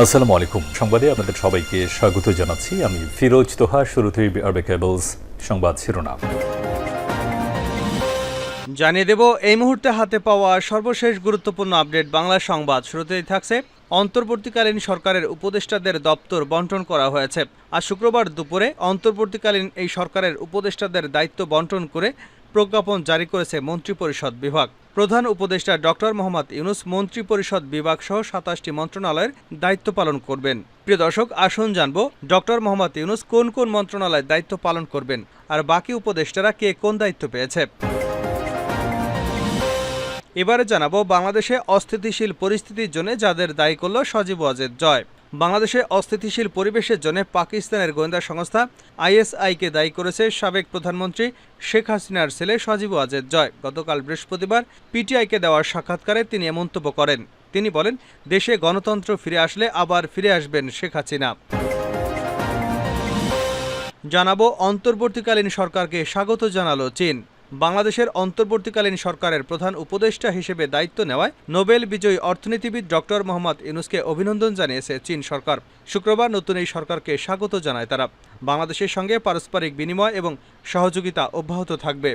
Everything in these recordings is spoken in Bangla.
আসসালামু আলাইকুম। সংবাদে আপনাদের সবাইকে স্বাগত জানাচ্ছি। আমি ফিরোজ তোহা, শুরুতেই আরবে কেবলস সংবাদ শিরোনাম। জানিয়ে দেব, এই মুহূর্তে হাতে পাওয়া সর্বশেষ গুরুত্বপূর্ণ আপডেট বাংলা সংবাদ। শুরুতেই থাকছে, অন্তর্বর্তীকালীন সরকারের উপদেষ্টাদের দপ্তর বন্টন করা হয়েছে। আজ শুক্রবার দুপুরে অন্তর্বর্তীকালীন এই সরকারের উপদেষ্টাদের দায়িত্ব বন্টন করে প্রজ্ঞাপন জারি করেছে মন্ত্রিপরিষদ বিভাগ। প্রধান উপদেষ্টা ডক্টর মোহাম্মদ ইউনুস মন্ত্রিপরিষদ বিভাগ সহ সাতাশটি মন্ত্রণালয়ের দায়িত্ব পালন করবেন। প্রিয় দর্শক, আসুন জানব ডক্টর মোহাম্মদ ইউনুস কোন কোন মন্ত্রণালয়ের দায়িত্ব পালন করবেন আর বাকি উপদেষ্টারা কে কোন দায়িত্ব পেয়েছে। এবারে জানাব বাংলাদেশে অস্থিতিশীল পরিস্থিতির জন্য যাদের দায়ী করল সজীব ওয়াজেদ জয়। বাংলাদেশে অস্থিতিশীল পরিবেশের জন্য পাকিস্তানের গোয়েন্দা সংস্থা আইএসআইকে দায়ী করেছে সাবেক প্রধানমন্ত্রী শেখ হাসিনার ছেলে সজীব ওয়াজেদ জয়। গতকাল বৃহস্পতিবার পিটিআইকে দেওয়ার সাক্ষাৎকারে তিনি এ মন্তব্য করেন। তিনি বলেন, দেশে গণতন্ত্র ফিরে আসলে আবার ফিরে আসবেন শেখ হাসিনা। জানাব, অন্তর্বর্তীকালীন সরকারকে স্বাগত জানালো চীন। বাংলাদেশের অন্তর্বর্তীকালীন সরকারের প্রধান উপদেষ্টা হিসেবে দায়িত্ব নেওয়ায় নোবেল বিজয়ী অর্থনীতিবিদ ডক্টর মোহাম্মদ ইউনুসকে অভিনন্দন জানিয়েছে চীন সরকার। শুক্রবার নতুন এই সরকারকে স্বাগত জানায় তারা। বাংলাদেশের সঙ্গে পারস্পরিক বিনিময় এবং সহযোগিতা অব্যাহত থাকবে।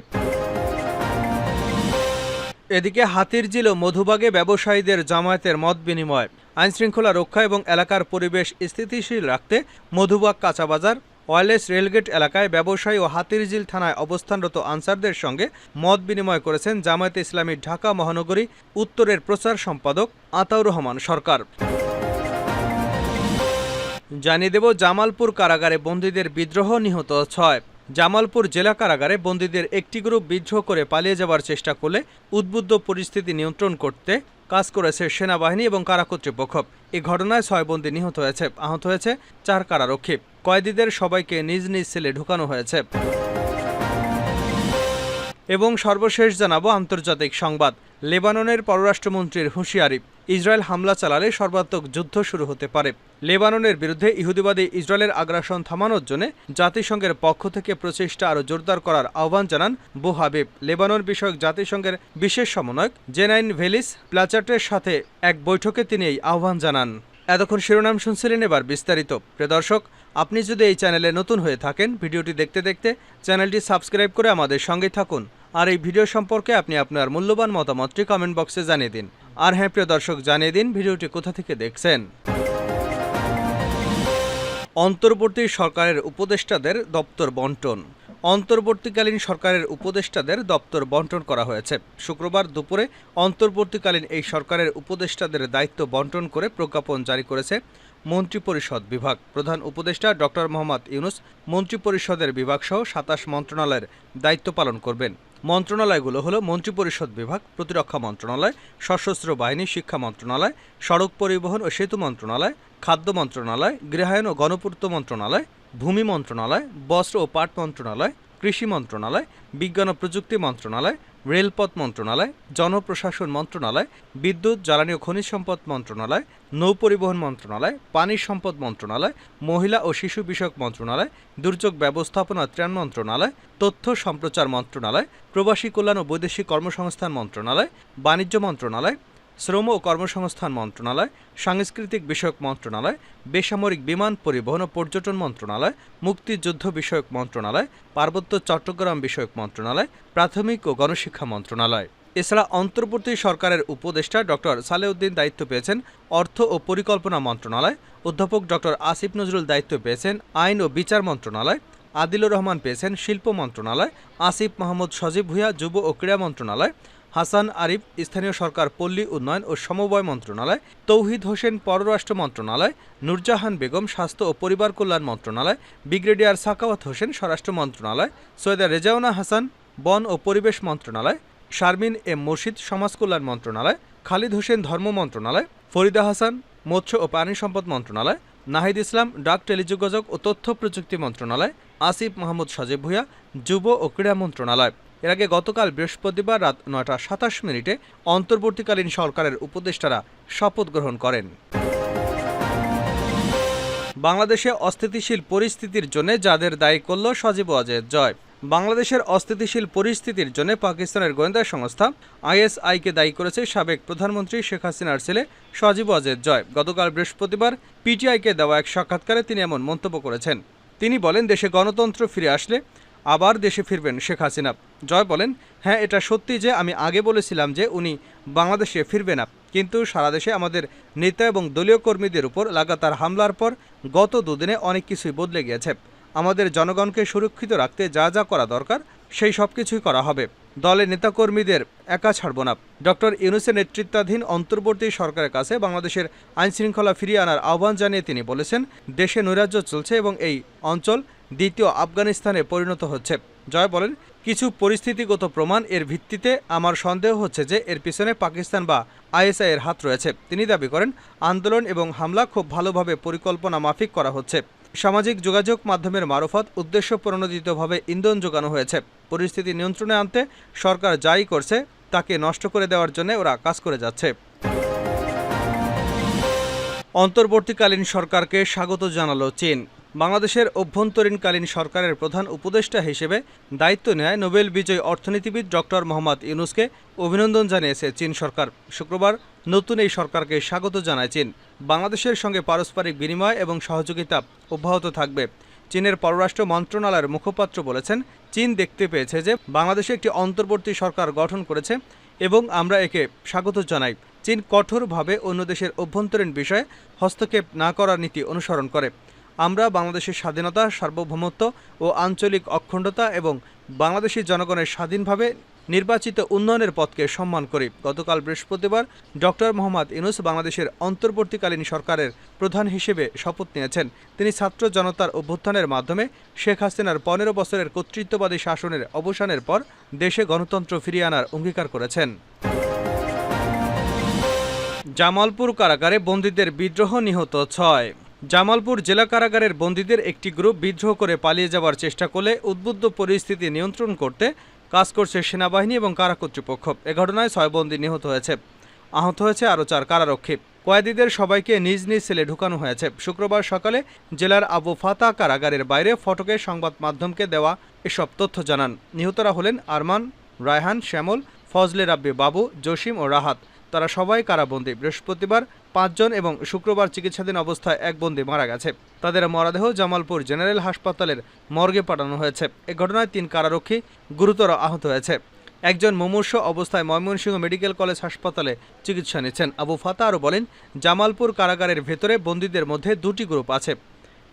এদিকে হাতিরঝিল ও মধুবাগে ব্যবসায়ীদের জামায়াতের মত বিনিময়। আইনশৃঙ্খলা রক্ষা এবং এলাকার পরিবেশ স্থিতিশীল রাখতে মধুবাগ কাঁচাবাজার ওয়ারলেস রেলগেট এলাকায় ব্যবসায়ী ও হাতিরঝিল থানায় অবস্থানরত আনসারদের সঙ্গে মত বিনিময় করেছেন জামায়াতে ইসলামী ঢাকা মহানগরী উত্তরের প্রচার সম্পাদক আতাউর রহমান সরকার। জানিয়ে দেব, জামালপুর কারাগারে বন্দীদের বিদ্রোহ নিহত ছয়। জামালপুর জেলা কারাগারে বন্দীদের একটি গ্রুপ বিদ্রোহ করে পালিয়ে যাওয়ার চেষ্টা করলে উদ্বুদ্ধ পরিস্থিতি নিয়ন্ত্রণ করতে কাজ করেছে সেনাবাহিনী এবং কারা কর্তৃপক্ষ। এই ঘটনায় ছয় বন্দী নিহত হয়েছে, আহত হয়েছে চার কারারক্ষী। কয়েদিদের সবাইকে নিজ নিজ সেলে ঢুকানো হয়েছে। এবং সর্বশেষ জানাব আন্তর্জাতিক সংবাদ। লেবাননের পররাষ্ট্রমন্ত্রীর হুঁশিয়ারি, ইসরায়েল হামলা চালালে সর্বাত্মক যুদ্ধ শুরু হতে পারে। লেবাননের বিরুদ্ধে ইহুদিবাদী ইসরায়েলের আগ্রাসন থামানোর জন্য জাতিসংঘের পক্ষ থেকে প্রচেষ্টা আরও জোরদার করার আহ্বান জানান বু হাবিব লেবানন বিষয়ক জাতিসংঘের বিশেষ সমন্বয়ক জেনাইন ভেলিস প্লাচার্টের সাথে এক বৈঠকে তিনি এই আহ্বান জানান। এতক্ষণ শিরোনাম শুনছিলেন এবার বিস্তারিত। প্রিয় দর্শক, আপনি যদি এই চ্যানেলে নতুন হয়ে থাকেন, ভিডিওটি দেখতে দেখতে চ্যানেলটি সাবস্ক্রাইব করে আমাদের সঙ্গে থাকুন। আর এই ভিডিও সম্পর্কে আপনি আপনার মূল্যবান মতামতটি কমেন্ট বক্সে জানিয়ে দিন। আর হ্যাঁ প্রিয় দর্শক, জানিয়ে দিন ভিডিওটি কোথা থেকে দেখছেন। অন্তর্বর্তী সরকারের উপদেষ্টাদের দপ্তর বন্টন। অন্তর্বর্তীকালীন সরকারের উপদেষ্টাদের দপ্তর বন্টন করা হয়েছে। শুক্রবার দুপুরে অন্তর্বর্তীকালীন এই সরকারের উপদেষ্টাদের দায়িত্ব বন্টন করে প্রজ্ঞাপন জারি করেছে মন্ত্রিপরিষদ বিভাগ। প্রধান উপদেষ্টা ডক্টর মোহাম্মদ ইউনুস মন্ত্রিপরিষদের বিভাগসহ সাতাশ মন্ত্রণালয়ের দায়িত্ব পালন করবেন। মন্ত্রণালয়গুলো হলো মন্ত্রিপরিষদ বিভাগ, প্রতিরক্ষা মন্ত্রণালয়, সশস্ত্র বাহিনী, শিক্ষা মন্ত্রণালয়, সড়ক পরিবহন ও সেতু মন্ত্রণালয়, খাদ্য মন্ত্রণালয়, গৃহায়ন ও গণপূর্ত মন্ত্রণালয়, ভূমি মন্ত্রণালয়, বস্ত্র ও পাট মন্ত্রণালয়, কৃষি মন্ত্রণালয়, বিজ্ঞান ও প্রযুক্তি মন্ত্রণালয় রেলপথ মন্ত্রণালয়, জনপ্রশাসন মন্ত্রণালয়, বিদ্যুৎ, জ্বালানি ও খনিজ সম্পদ মন্ত্রণালয় নৌপরিবহন মন্ত্রণালয়, পানি সম্পদ মন্ত্রণালয়, মহিলা ও শিশু বিষয়ক মন্ত্রণালয়, দুর্যোগ ব্যবস্থাপনা ত্রাণ মন্ত্রণালয়, তথ্য সম্প্রচার মন্ত্রণালয়, প্রবাসী কল্যাণ ও বৈদেশিক কর্মসংস্থান মন্ত্রণালয়, বাণিজ্য মন্ত্রণালয় শ্রম ও কর্মসংস্থান মন্ত্রণালয়, সাংস্কৃতিক বিষয়ক মন্ত্রণালয়, বেসামরিক বিমান পরিবহন ও পর্যটন মন্ত্রণালয়, মুক্তিযুদ্ধ বিষয়ক মন্ত্রণালয়, পার্বত্য চট্টগ্রাম বিষয়ক মন্ত্রণালয়, প্রাথমিক ও গণশিক্ষা মন্ত্রণালয়। এছাড়া অন্তর্বর্তী সরকারের উপদেষ্টা ডক্টর সালেউদ্দিন দায়িত্ব পেয়েছেন অর্থ ও পরিকল্পনা মন্ত্রণালয়, অধ্যাপক ডক্টর আসিফ নজরুল দায়িত্ব পেয়েছেন আইন ও বিচার মন্ত্রণালয়, আদিলুর রহমান পেয়েছেন শিল্প মন্ত্রণালয়, আসিফ মাহমুদ সজীব ভুঁইয়া যুব ও ক্রীড়া মন্ত্রণালয় হাসান আরিফ, স্থানীয় সরকার পল্লী উন্নয়ন ও সমবায় মন্ত্রণালয়, তৌহিদ হোসেন পররাষ্ট্র মন্ত্রণালয়, নূরজাহান বেগম স্বাস্থ্য ও পরিবার কল্যাণ মন্ত্রণালয়, ব্রিগেডিয়ার সাকাওয়াত হোসেন স্বরাষ্ট্র মন্ত্রণালয়, সৈয়দা রেজাউনা হাসান বন ও পরিবেশ মন্ত্রণালয়, শারমিন এম মুর্শিদ সমাজ কল্যাণ মন্ত্রণালয়, খালিদ হোসেন ধর্ম মন্ত্রণালয়, ফরিদা হাসান মৎস্য ও পানি সম্পদ মন্ত্রণালয়, নাহিদ ইসলাম ডাক টেলিযোগাযোগ ও তথ্য প্রযুক্তি মন্ত্রণালয়, আসিফ মাহমুদ সজীব ভুঁইয়া যুব ও ক্রীড়া মন্ত্রণালয়। এর আগে গতকাল বৃহস্পতিবার রাত নয়টা সাতাশ মিনিটে অন্তর্বর্তীকালীন সরকারের উপদেষ্টারা শপথ গ্রহণ করেন। বাংলাদেশে অস্থিতিশীল পরিস্থিতির জন্য যাদের দায়ী করল সজীব অজয় জয়। বাংলাদেশের অস্থিতিশীল পরিস্থিতির জন্য পাকিস্তানের গোয়েন্দা সংস্থা আইএসআইকে দায়ী করেছে সাবেক প্রধানমন্ত্রী শেখ হাসিনার ছেলে সজীব অজেদ জয়। গতকাল বৃহস্পতিবার পিটিআইকে দেওয়া এক সাক্ষাৎকারে তিনি এমন মন্তব্য করেছেন। তিনি বলেন, দেশে গণতন্ত্র ফিরে আসলে আবার দেশে ফিরবেন শেখ হাসিনা। জয় বলেন হ্যাঁ এটা সত্যি যে আমি আগে বলেছিলাম যে উনি বাংলাদেশে ফিরবে না। কিন্তু সারা দেশে আমাদের নেতা এবং দলীয় কর্মীদের উপর লাগাতার হামলার পর গত দুদিনে অনেক কিছুই বদলে গিয়েছে। আমাদের জনগণকে সুরক্ষিত রাখতে যা যা করা দরকার, সেই সব কিছুই করা হবে। দলের নেতাকর্মীদের একা ছাড়ব না। ডক্টর ইউনুসের নেতৃত্বাধীন অন্তর্বর্তী সরকারের কাছে বাংলাদেশের আইনশৃঙ্খলা ফিরিয়ে আনার আহ্বান জানিয়ে তিনি বলেছেন, দেশে নৈরাজ্য চলছে এবং এই অঞ্চল দ্বিতীয় আফগানিস্তানে পরিণত হচ্ছে। জয় বলেন, কিছু পরিস্থিতিগত প্রমাণ এর ভিত্তিতে আমার সন্দেহ হচ্ছে যে এর পিছনে পাকিস্তান বা আইএসআই এর হাত রয়েছে। তিনি দাবি করেন, আন্দোলন এবং হামলা খুব ভালোভাবে পরিকল্পনা মাফিক করা হচ্ছে। সামাজিক যোগাযোগ মাধ্যমের মারফত উদ্দেশ্য প্রণোদিতভাবে ইন্ধন যোগানো হয়েছে। পরিস্থিতি নিয়ন্ত্রণে আনতে সরকার যাই করছে, তাকে নষ্ট করে দেওয়ার জন্য ওরা কাজ করে যাচ্ছে। অন্তর্বর্তীকালীন সরকারকে স্বাগত জানালো চীন। বাংলাদেশের অভ্যন্তরীণকালীন সরকারের প্রধান উপদেষ্টা হিসেবে দায়িত্ব নেয় নোবেল বিজয়ী অর্থনীতিবিদ ডক্টর মোহাম্মদ ইউনুসকে অভিনন্দন জানিয়েছে চীন সরকার। শুক্রবার নতুন এই সরকারকে স্বাগত জানায় চীন। বাংলাদেশের সঙ্গে পারস্পরিক বিনিময় এবং সহযোগিতা অব্যাহত থাকবে। চীনের পররাষ্ট্র মন্ত্রণালয়ের মুখপাত্র বলেছেন, চীন দেখতে পেয়েছে যে বাংলাদেশে একটি অন্তর্বর্তী সরকার গঠন করেছে এবং আমরা একে স্বাগত জানাই। চীন কঠোরভাবে অন্য দেশের অভ্যন্তরীণ বিষয়ে হস্তক্ষেপ না করার নীতি অনুসরণ করে। আমরা বাংলাদেশের স্বাধীনতা, সার্বভৌমত্ব ও আঞ্চলিক অখণ্ডতা এবং বাংলাদেশি জনগণের স্বাধীনভাবে নির্বাচিত উন্নয়নের পথকে সম্মান করি। গতকাল বৃহস্পতিবার ডক্টর মোহাম্মদ ইউনুস বাংলাদেশের অন্তর্বর্তীকালীন সরকারের প্রধান হিসেবে শপথ নিয়েছেন। তিনি ছাত্র জনতার অভ্যুত্থানের মাধ্যমে শেখ হাসিনার পনেরো বছরের কর্তৃত্ববাদী শাসনের অবসানের পর দেশে গণতন্ত্র ফিরিয়ে আনার অঙ্গীকার করেছেন। জামালপুর কারাগারে বন্দীদের বিদ্রোহ নিহত ছয়। জামালপুর জেলা কারাগারের বন্দীদের একটি গ্রুপ বিদ্রোহ করে পালিয়ে যাওয়ার চেষ্টা করলে উদ্বুদ্ধ পরিস্থিতি নিয়ন্ত্রণ করতে কাজ করছে সেনাবাহিনী এবং কারা কর্তৃপক্ষ। এ ঘটনায় ছয় বন্দী নিহত হয়েছে। আহত হয়েছে আরও চার কারারক্ষী। কয়েদিদের সবাইকে নিজ নিজ সেলে ঢুকানো হয়েছে। শুক্রবার সকালে জেলার আবু ফাতা কারাগারের বাইরে ফটকে সংবাদ মাধ্যমকে দেওয়া এসব তথ্য জানান। নিহতরা হলেন আরমান, রায়হান, শ্যামল, ফজলে রাব্বি বাবু, জসিম ও রাহাত। তারা সবাই কারাবন্দী। বৃহস্পতিবার পাঁচজন এবং শুক্রবার চিকিৎসাধীন অবস্থায় এক বন্দী মারা গেছে। তাদের মরাদেহ জামালপুর জেনারেল হাসপাতালের মর্গে পাঠানো হয়েছে। এ ঘটনায় তিন কারারক্ষী গুরুতর আহত হয়েছে। একজন মুমূর্ষ অবস্থায় ময়মনসিংহ মেডিকেল কলেজ হাসপাতালে চিকিৎসা নিচ্ছেন। আবু ফাতা আরও বলেন, জামালপুর কারাগারের ভেতরে বন্দীদের মধ্যে দুটি গ্রুপ আছে।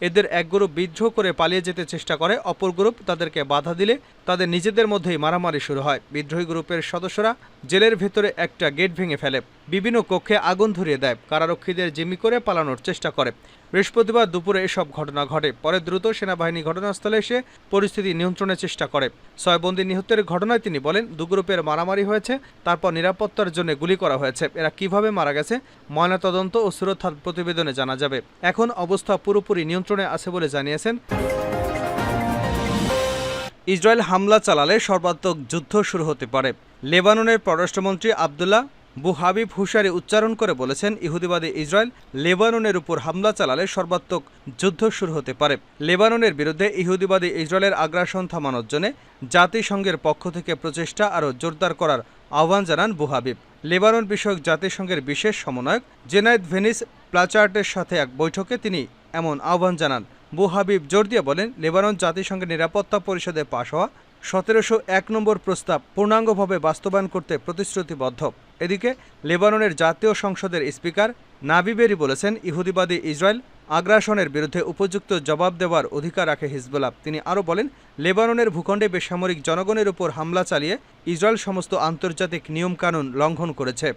এদের এক গ্রুপ বিদ্রোহ করে পালিয়ে যেতে চেষ্টা করে, অপর গ্রুপ তাদেরকে বাধা দিলে তাদের নিজেদের মধ্যেই মারামারি শুরু হয়। বিদ্রোহী গ্রুপের সদস্যরা জেলের ভেতরে একটা গেট ভেঙে ফেলে। বিভিন্ন কক্ষে আগুন ধরিয়ে দেয়। কারারক্ষীদের জিম্মি করে পালানোর চেষ্টা করে। বৃহস্পতিবার দুপুরে এসব ঘটনা ঘটে। পরে দ্রুত সেনাবাহিনী ঘটনাস্থলে এসে পরিস্থিতি নিয়ন্ত্রণের চেষ্টা করে। ছয় বন্দী নিহতের ঘটনায় তিনি বলেন, দু গ্রুপের মারামারি হয়েছে, তারপর নিরাপত্তার জন্য গুলি করা হয়েছে। এরা কীভাবে মারা গেছে, ময়নাতদন্ত ও সুরক্ষার প্রতিবেদনে জানা যাবে। এখন অবস্থা পুরোপুরি নিয়ন্ত্রণে আছে বলে জানিয়েছেন। ইসরায়েল হামলা চালালে সর্বাত্মক যুদ্ধ শুরু হতে পারে। লেবাননের পররাষ্ট্রমন্ত্রী আবদুল্লাহ বুহাবিব হুশারি উচ্চারণ করে বলেছেন, ইহুদিবাদী ইসরায়েল লেবাননের উপর হামলা চালালে সর্বাত্মক যুদ্ধ শুরু হতে পারে। লেবাননের বিরুদ্ধে ইহুদিবাদী ইসরায়েলের আগ্রাসন থামানোর জন্য জাতিসংঘের পক্ষ থেকে প্রচেষ্টা আরও জোরদার করার আহ্বান জানান বুহাবিব লেবানন বিষয়ক জাতিসংঘের বিশেষ সমন্বয়ক জেনায়েদ ভেনিস প্লাচার্টের সাথে এক বৈঠকে তিনি এমন আহ্বান জানান। বু হাবিব জোর দিয়ে বলেন, লেবানন জাতিসংঘের নিরাপত্তা পরিষদে পাশ হওয়া সতেরোশো এক নম্বর প্রস্তাব পূর্ণাঙ্গভাবে বাস্তবায়ন করতে প্রতিশ্রুতিবদ্ধ। এদিকে লেবাননের জাতীয় সংসদের স্পিকার নাবিবেরি বলেছেন, ইহুদিবাদী ইসরায়েল আগ্রাসনের বিরুদ্ধে উপযুক্ত জবাব দেওয়ার অধিকার রাখে হিজবুল্লাহ। তিনি আরও বলেন, লেবাননের ভূখণ্ডে বেসামরিক জনগণের উপর হামলা চালিয়ে ইসরায়েল সমস্ত আন্তর্জাতিক নিয়মকানুন লঙ্ঘন করেছে।